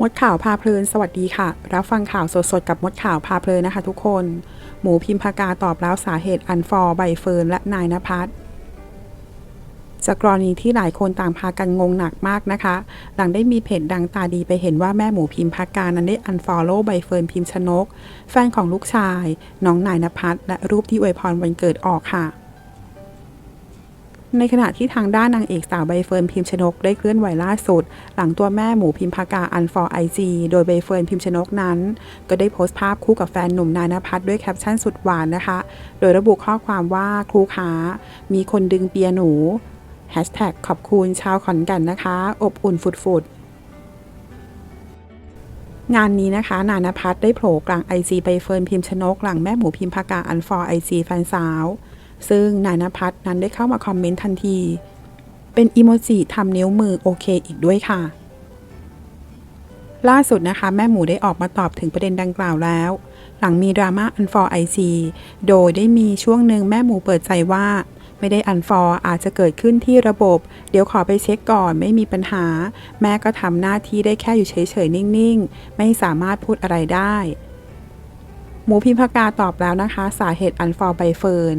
มดข่าวพาเพลินสวัสดีค่ะ รับฟังข่าวสดๆ กับมดข่าวพาเพลินนะคะทุกคน หมูพิมพากาตอบแล้วสาเหตุอันฟอร์ใบเฟิร์นและนายนภัสจากกรณีที่หลายคนต่างพากันงงหนักมากนะคะ หลังได้มีเพจดังตาดีไปเห็นว่าแม่หมูพิมพากานั้นได้อันฟอลโล่ใบเฟิร์นพิมชนก แฟนของลูกชาย น้องนายนภัสและรูปที่อวยพรวันเกิดออกค่ะ ในขณะที่ทางด้านนางเอกสาวใบเฟิร์นพิมชนกได้เคลื่อนไหวล่าสุด หลังตัวแม่หมูพิมพากาอันฟอร์ไอจีโดยใบเฟิร์นพิมชนกนั้น ก็ได้โพสต์ภาพคู่กับแฟนหนุ่มนายนภัสด้วยแคปชั่นสุดหวานนะคะ โดยระบุข้อความว่าครูขา มีคนดึงเปียหนูแฮชแท็กขอบคุณชาวขอนแก่นนะคะ อบอุ่นฟุดๆงานนี้นะคะ นานาพัฒน์ได้โผล่กลางไอจีใบเฟิร์นพิมชนกหลังแม่หมูพิมพากาอันฟอร์ไอจีแฟนสาว ซึ่งนายนภัสนั้นได้เข้ามาคอมเมนต์ทันที เป็นอีโมจิทำนิ้วมือโอเคอีกด้วยค่ะ ล่าสุดนะคะ แม่หมูได้ออกมาตอบถึงประเด็นดังกล่าวแล้ว หลังมีดราม่าอันฟอร์ไอซีโดยได้มีช่วงหนึ่งแม่หมูเปิดใจว่า ไม่ได้อันฟอร์อาจจะเกิดขึ้นที่ระบบ เดี๋ยวขอไปเช็คก่อนไม่มีปัญหา แม่ก็ทำหน้าที่ได้แค่อยู่เฉยๆนิ่งๆ ไม่สามารถพูดอะไรได้หมูพิมพากาตอบแล้วนะคะ สาเหตุอันฟอร์ใบเฟิร์น